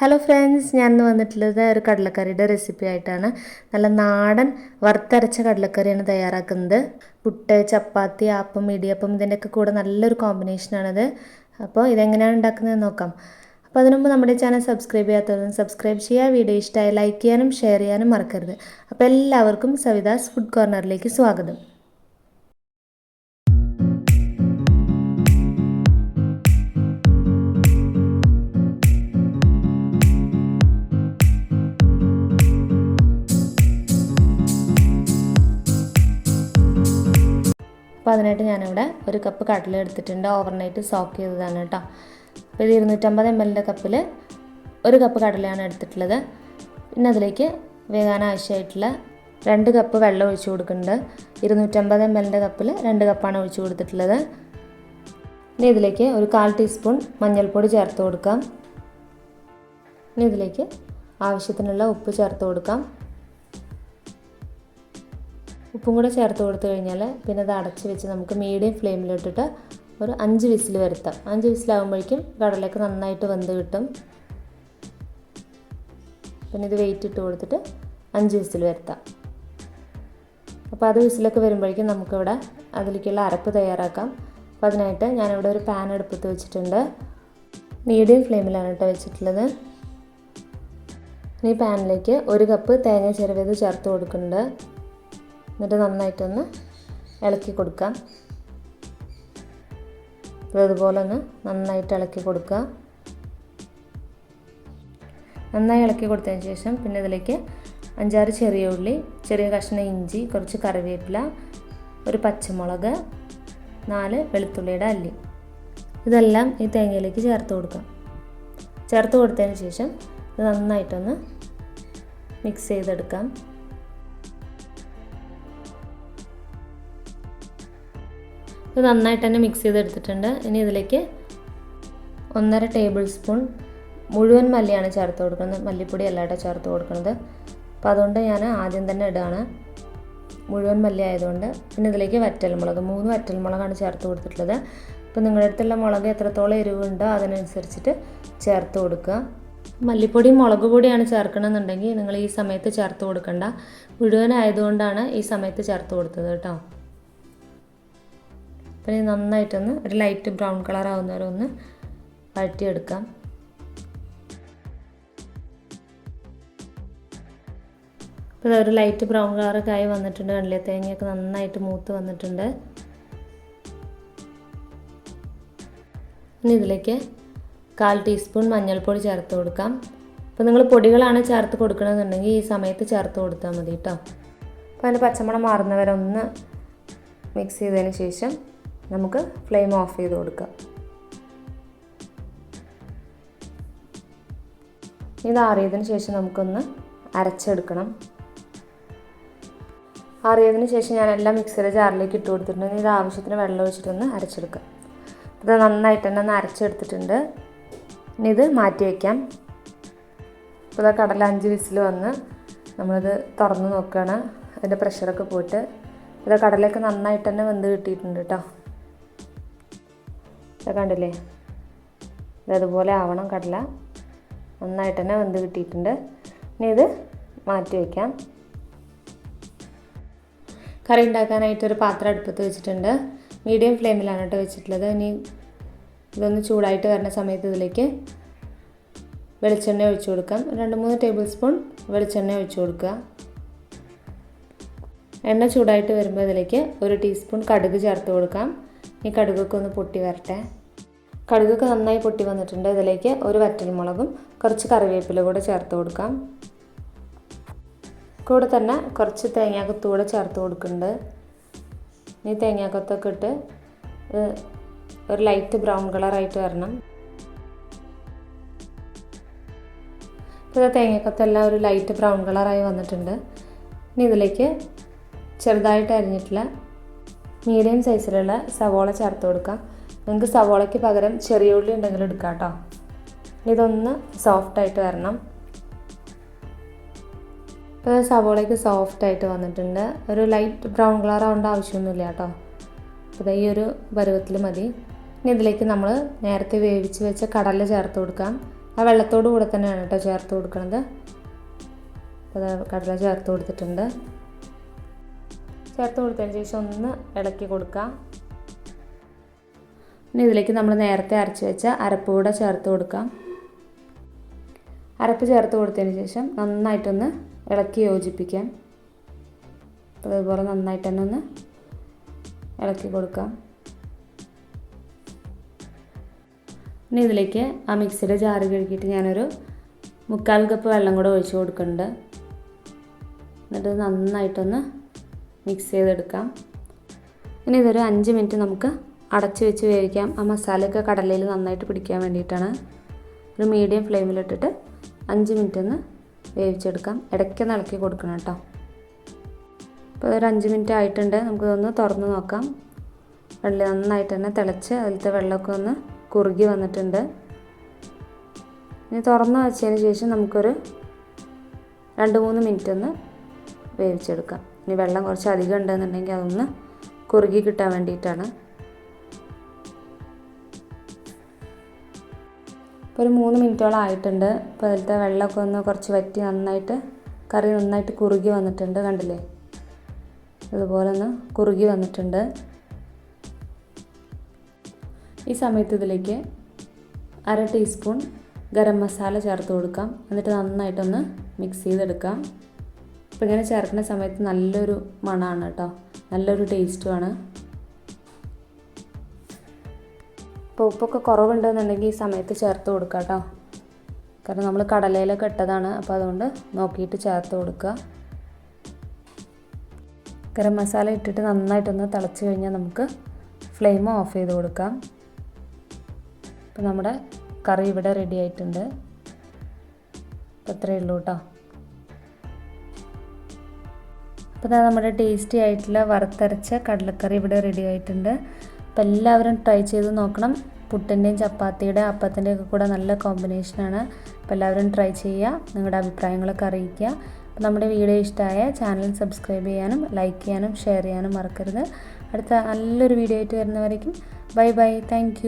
Hello friends ഞാൻ ഇന്ന് വന്നിട്ടുള്ളത് ഒരു കടലക്കറിയുടെ റെസിപ്പി ആയിട്ടാണ്. നല്ല നാടൻ വറുത്തരച്ച കടലക്കറിയാണ് തയ്യാറാക്കുന്നത്. പുട്ട് ചപ്പാത്തി ആപ്പം ഇടിയപ്പം ഇതിന്റെയൊക്കെ കൂടെ നല്ലൊരു കോമ്പിനേഷനാണിത് അപ്പോൾ ഇതെങ്ങനെയാണ് ഉണ്ടാക്കുന്നത് നോക്കാം. അപ്പോൾ അതിനു മുമ്പ് നമ്മുടെ ചാനൽ സബ്സ്ക്രൈബ് ചെയ്യാത്തവരും സബ്സ്ക്രൈബ് ചെയ്യുക. വീഡിയോ ഇഷ്ടമായി ലൈക്ക് ചെയ്യാനും ഷെയർ ചെയ്യാനും മറക്കരുത്. അപ്പോൾ എല്ലാവർക്കും സവിതാസ് ഫുഡ് കോർണറിലേക്ക് സ്വാഗതം. അതിനായിട്ട് ഞാനിവിടെ ഒരു കപ്പ് കടല എടുത്തിട്ടുണ്ട്. ഓവർനൈറ്റ് സോക്ക് ചെയ്തതാണ് കേട്ടോ. അപ്പോൾ ഇത് ഇരുന്നൂറ്റമ്പത് എം എല്ലിന്റെ കപ്പിൽ ഒരു കപ്പ് കടലയാണ് എടുത്തിട്ടുള്ളത്. പിന്നെ അതിലേക്ക് വേകാൻ ആവശ്യമായിട്ടുള്ള രണ്ട് കപ്പ് വെള്ളം ഒഴിച്ചു കൊടുക്കുന്നുണ്ട്. ഇരുന്നൂറ്റമ്പത് എം എല്ലിന്റെ കപ്പിൽ രണ്ട് കപ്പാണ് ഒഴിച്ചു കൊടുത്തിട്ടുള്ളത്. ഇനി ഇതിലേക്ക് ഒരു കാൽ ടീസ്പൂൺ മഞ്ഞൾപ്പൊടി ചേർത്ത് കൊടുക്കാം. ഇനി ഇതിലേക്ക് ആവശ്യത്തിനുള്ള ഉപ്പ് ചേർത്ത് കൊടുക്കാം. ഉപ്പും കൂടെ ചേർത്ത് കൊടുത്തു കഴിഞ്ഞാൽ പിന്നെ അത് അടച്ച് വെച്ച് നമുക്ക് മീഡിയം ഫ്ലെയിമിലിട്ടിട്ട് ഒരു അഞ്ച് വിസിൽ വരുത്താം. അഞ്ച് വിസിലാകുമ്പോഴേക്കും കടലൊക്കെ നന്നായിട്ട് വെന്ത് കിട്ടും. പിന്നെ ഇത് വെയിറ്റ് ഇട്ട് കൊടുത്തിട്ട് അഞ്ച് വിസിൽ വരുത്താം. അപ്പോൾ അത് വിസിലൊക്കെ വരുമ്പോഴേക്കും നമുക്കിവിടെ അതിലേക്കുള്ള അരപ്പ് തയ്യാറാക്കാം. അപ്പോൾ അതിനായിട്ട് ഞാനിവിടെ ഒരു പാൻ എടുപ്പത്ത് വെച്ചിട്ടുണ്ട്. മീഡിയം ഫ്ലെയിമിലാണ് കേട്ടോ വെച്ചിട്ടുള്ളത്. ഈ പാനിലേക്ക് ഒരു കപ്പ് തേങ്ങ ചിരവിയത് ചേർത്ത് കൊടുക്കുന്നുണ്ട്. എന്നിട്ട് നന്നായിട്ടൊന്ന് ഇളക്കി കൊടുക്കാം. അതുപോലെ ഒന്ന് നന്നായിട്ട് ഇളക്കി കൊടുക്കുക. നന്നായി ഇളക്കി കൊടുത്തതിന് ശേഷം പിന്നെ ഇതിലേക്ക് അഞ്ചാറ് ചെറിയ ഉള്ളി ചെറിയ കഷ്ണം ഇഞ്ചി കുറച്ച് കറിവേപ്പില ഒരു പച്ചമുളക് നാല് വെളുത്തുള്ളിയുടെ അല്ലി. ഇതെല്ലാം ഈ തേങ്ങയിലേക്ക് ചേർത്ത് കൊടുക്കാം. ചേർത്ത് കൊടുത്തതിന് ശേഷം ഇത് നന്നായിട്ടൊന്ന് മിക്സ് ചെയ്തെടുക്കാം. ഇത് നന്നായിട്ട് തന്നെ മിക്സ് ചെയ്തെടുത്തിട്ടുണ്ട്. ഇനി ഇതിലേക്ക് ഒന്നര ടേബിൾ സ്പൂൺ മുഴുവൻ മല്ലിയാണ് ചേർത്ത് കൊടുക്കുന്നത്. മല്ലിപ്പൊടി അല്ലാട്ടോ ചേർത്ത് കൊടുക്കുന്നത്. അപ്പോൾ അതുകൊണ്ട് ഞാൻ ആദ്യം തന്നെ ഇടുകയാണ് മുഴുവൻ മല്ലി ആയതുകൊണ്ട് പിന്നെ ഇതിലേക്ക് വറ്റൽമുളക് മൂന്ന് വറ്റൽമുളകാണ് ചേർത്ത് കൊടുത്തിട്ടുള്ളത്. അപ്പോൾ നിങ്ങളുടെ അടുത്തുള്ള മുളക് എത്രത്തോളം എരിവുണ്ടോ അതിനനുസരിച്ചിട്ട് ചേർത്ത് കൊടുക്കുക. മല്ലിപ്പൊടി മുളക് പൊടിയാണ് ചേർക്കണമെന്നുണ്ടെങ്കിൽ നിങ്ങൾ ഈ സമയത്ത് ചേർത്ത് കൊടുക്കണ്ട. മുഴുവൻ ആയതുകൊണ്ടാണ് ഈ സമയത്ത് ചേർത്ത് കൊടുത്തത് കേട്ടോ. പിന്നെ നന്നായിട്ടൊന്ന് ഒരു ലൈറ്റ് ബ്രൗൺ കളർ ആവുന്നവരെ ഒന്ന് വഴറ്റിയെടുക്കാം. അപ്പോൾ ഒരു ലൈറ്റ് ബ്രൗൺ കളറൊക്കെ ആയി വന്നിട്ടുണ്ട് കണ്ടില്ലേ? തേങ്ങയൊക്കെ നന്നായിട്ട് മൂത്ത് വന്നിട്ടുണ്ട്. ഇനി ഇതിലേക്ക് കാൽ ടീസ്പൂൺ മഞ്ഞൾപ്പൊടി ചേർത്ത് കൊടുക്കാം. അപ്പോൾ നിങ്ങൾ പൊടികളാണ് ചേർത്ത് കൊടുക്കണമെന്നുണ്ടെങ്കിൽ ഈ സമയത്ത് ചേർത്ത് കൊടുത്താൽ മതി കേട്ടോ. അപ്പോൾ അതിന്റെ പച്ചമണം മാറുന്നവരെ ഒന്ന് മിക്സ് ചെയ്തതിന് ശേഷം നമുക്ക് ഫ്ലെയിം ഓഫ് ചെയ്ത് കൊടുക്കാം. ഇത് ആറിയതിന് ശേഷം നമുക്കൊന്ന് അരച്ചെടുക്കണം. ആറിയതിന് ശേഷം ഞാൻ എല്ലാം മിക്സിയുടെ ജാറിലേക്ക് ഇട്ട് കൊടുത്തിട്ടുണ്ട്. ഇത് ആവശ്യത്തിന് വെള്ളം ഒഴിച്ചിട്ടൊന്ന് അരച്ചെടുക്കാം. ഇത് നന്നായിട്ട് തന്നെ ഒന്ന് അരച്ചെടുത്തിട്ടുണ്ട്. ഇനി ഇത് മാറ്റി വയ്ക്കാം ഇപ്പോൾ ഇതാ കടല അഞ്ച് വിസിൽ വന്ന് നമ്മളിത് തുറന്ന് നോക്കുകയാണ് അതിന്റെ പ്രഷറൊക്കെ പോയിട്ട്. ഇത് കടലയൊക്കെ നന്നായിട്ട് തന്നെ വെന്ത് കിട്ടിയിട്ടുണ്ട് കേട്ടോ ഇത് കണ്ടില്ലേ? ഇതതുപോലെ ആവണം കടല. നന്നായിട്ട് തന്നെ വെന്ത് കിട്ടിയിട്ടുണ്ട്. ഇനി ഇത് മാറ്റി വയ്ക്കാം കറി ഉണ്ടാക്കാനായിട്ടൊരു പാത്രം അടുപ്പത്ത് വെച്ചിട്ടുണ്ട്. മീഡിയം ഫ്ലെയിമിലാണ് കേട്ടോ വെച്ചിട്ടുള്ളത്. ഇനി ഇതൊന്ന് ചൂടായിട്ട് വരുന്ന സമയത്ത് ഇതിലേക്ക് വെളിച്ചെണ്ണ ഒഴിച്ചു കൊടുക്കാം. രണ്ട് മൂന്ന് ടേബിൾ സ്പൂൺ വെളിച്ചെണ്ണ ഒഴിച്ചു കൊടുക്കുക. എണ്ണ ചൂടായിട്ട് വരുമ്പോൾ ഇതിലേക്ക് ഒരു ടീസ്പൂൺ കടുക് ചേർത്ത് കൊടുക്കാം. ഈ കടുകൊക്കെ ഒന്ന് പൊട്ടി വരട്ടെ. കടുകൊക്കെ നന്നായി പൊട്ടി വന്നിട്ടുണ്ട്. ഇതിലേക്ക് ഒരു വറ്റൽമുളകും കുറച്ച് കറിവേപ്പില കൂടെ ചേർത്ത് കൊടുക്കാം. കൂടെ തന്നെ കുറച്ച് തേങ്ങാക്കൊത്ത് കൂടെ ചേർത്ത് കൊടുക്കുന്നുണ്ട്. ഇനി തേങ്ങാക്കൊത്തൊക്കെ ഇട്ട് ഒരു ലൈറ്റ് ബ്രൗൺ കളറായിട്ട് വരണം. ഇപ്പോൾ തേങ്ങാക്കത്തെല്ലാം ഒരു ലൈറ്റ് ബ്രൗൺ കളറായി വന്നിട്ടുണ്ട്. ഇനി ഇതിലേക്ക് ചെറുതായിട്ട് അരിഞ്ഞിട്ടുള്ള മീഡിയം സൈസിലുള്ള സവോള ചേർത്ത് കൊടുക്കാം നിങ്ങൾക്ക് സവോളയ്ക്ക് പകരം ചെറിയ ഉള്ളി ഉണ്ടെങ്കിൽ എടുക്കാം കേട്ടോ ഇതൊന്ന് സോഫ്റ്റായിട്ട് വരണം. ഇപ്പോൾ സവോളയ്ക്ക് സോഫ്റ്റായിട്ട് വന്നിട്ടുണ്ട്. ഒരു ലൈറ്റ് ബ്രൗൺ കളർ ആവേണ്ട ആവശ്യമൊന്നുമില്ല കേട്ടോ അപ്പോൾ ഈ ഒരു പരുവത്തിൽ മതി. ഇനി ഇതിലേക്ക് നമ്മൾ നേരത്തെ വേവിച്ച് വെച്ച കടല ചേർത്ത് കൊടുക്കാം. ആ വെള്ളത്തോടു കൂടെ തന്നെയാണ് കേട്ടോ ചേർത്ത് കൊടുക്കുന്നത് അപ്പോൾ കടല ചേർത്ത് കൊടുത്തിട്ടുണ്ട്. ചേർത്ത് കൊടുത്തതിന് ശേഷം ഒന്ന് ഇളക്കി കൊടുക്കുക. ഇനി ഇതിലേക്ക് നമ്മൾ നേരത്തെ അരച്ച് വെച്ച അരപ്പ് കൂടെ ചേർത്ത് കൊടുക്കാം അരപ്പ് ചേർത്ത് കൊടുത്തതിന് ശേഷം നന്നായിട്ടൊന്ന് ഇളക്കി യോജിപ്പിക്കാം. അതുപോലെ നന്നായിട്ട് തന്നെ ഒന്ന് ഇളക്കി കൊടുക്കാം ഇനി ഇതിലേക്ക് ആ മിക്സിയുടെ ജാറ് കഴുകിയിട്ട് ഞാനൊരു മുക്കാൽ കപ്പ് വെള്ളം കൂടെ ഒഴിച്ച് കൊടുക്കുന്നുണ്ട്. എന്നിട്ട് നന്നായിട്ടൊന്ന് മിക്സ് ചെയ്തെടുക്കാം. ഇനി ഇതൊരു അഞ്ച് മിനിറ്റ് നമുക്ക് അടച്ചു വെച്ച് വേവിക്കാം. ആ മസാലയൊക്കെ കടലയിൽ നന്നായിട്ട് പിടിക്കാൻ വേണ്ടിയിട്ടാണ്. ഒരു മീഡിയം ഫ്ലെയിമിലിട്ടിട്ട് അഞ്ച് മിനിറ്റ് ഒന്ന് വേവിച്ചെടുക്കാം. ഇടയ്ക്കൊന്ന് ഇളക്കി കൊടുക്കണം കേട്ടോ. അപ്പോൾ ഒരു അഞ്ച് മിനിറ്റ് ആയിട്ടുണ്ട്. നമുക്കിതൊന്ന് തുറന്ന് നോക്കാം. വെള്ളം നന്നായിട്ട് തന്നെ തിളച്ച് അതിലത്തെ വെള്ളമൊക്കെ ഒന്ന് കുറുകി വന്നിട്ടുണ്ട്. ഇനി തുറന്ന് വെച്ചതിന് ശേഷം നമുക്കൊരു രണ്ട് മൂന്ന് മിനിറ്റ് ഒന്ന് വേവിച്ചെടുക്കാം. ഇനി വെള്ളം കുറച്ച് അധികം ഉണ്ടെന്നുണ്ടെങ്കിൽ അതൊന്ന് കുറുകി കിട്ടാൻ വേണ്ടിയിട്ടാണ്. ഇപ്പോൾ ഒരു മൂന്ന് മിനിറ്റോളം ആയിട്ടുണ്ട്. ഇപ്പോൾ അതിലത്തെ വെള്ളമൊക്കെ ഒന്ന് കുറച്ച് വറ്റി നന്നായിട്ട് കറി നന്നായിട്ട് കുറുകി വന്നിട്ടുണ്ട് കണ്ടില്ലേ? അതുപോലെ ഒന്ന് കുറുകി വന്നിട്ടുണ്ട്. ഈ സമയത്ത് ഇതിലേക്ക് അര ടീസ്പൂൺ ഗരം മസാല ചേർത്ത് കൊടുക്കാം. എന്നിട്ട് നന്നായിട്ടൊന്ന് മിക്സ് ചെയ്തെടുക്കാം. അപ്പോൾ ഇങ്ങനെ ചേർക്കുന്ന സമയത്ത് നല്ലൊരു മണമാണ് കേട്ടോ. നല്ലൊരു ടേസ്റ്റുമാണ് ഇപ്പോൾ ഉപ്പൊക്കെ കുറവുണ്ടെന്നുണ്ടെങ്കിൽ ഈ സമയത്ത് ചേർത്ത് കൊടുക്കുക കേട്ടോ. കാരണം നമ്മൾ കടലയിലൊക്കെ ഇട്ടതാണ്. അപ്പോൾ അതുകൊണ്ട് നോക്കിയിട്ട് ചേർത്ത് കൊടുക്കുക. ഗരം മസാല ഇട്ടിട്ട് നന്നായിട്ടൊന്ന് തിളച്ച് കഴിഞ്ഞാൽ നമുക്ക് ഫ്ലെയിം ഓഫ് ചെയ്ത് കൊടുക്കാം. അപ്പോൾ നമ്മുടെ കറി ഇവിടെ റെഡി ആയിട്ടുണ്ട്. അപ്പോൾ ഇത്രയേ ഉള്ളൂ കേട്ടോ. അപ്പോൾ ഇതാ നമ്മുടെ ടേസ്റ്റി ആയിട്ടുള്ള വറുത്തരച്ച കടലക്കറി ഇവിടെ റെഡി ആയിട്ടുണ്ട്. അപ്പോൾ എല്ലാവരും ട്രൈ ചെയ്ത് നോക്കണം. പുട്ടിന്റെയും ചപ്പാത്തിയുടെ അപ്പത്തിന്റെയൊക്കെ കൂടെ നല്ല കോമ്പിനേഷനാണ് അപ്പോൾ എല്ലാവരും ട്രൈ ചെയ്യുക നിങ്ങളുടെ അഭിപ്രായങ്ങളൊക്കെ അറിയിക്കുക അപ്പോൾ നമ്മുടെ വീഡിയോ ഇഷ്ടമായ ചാനൽ സബ്സ്ക്രൈബ് ചെയ്യാനും ലൈക്ക് ചെയ്യാനും ഷെയർ ചെയ്യാനും മറക്കരുത്. അടുത്ത നല്ലൊരു വീഡിയോ ആയിട്ട് വരുന്നവരേക്കും. Bye bye thank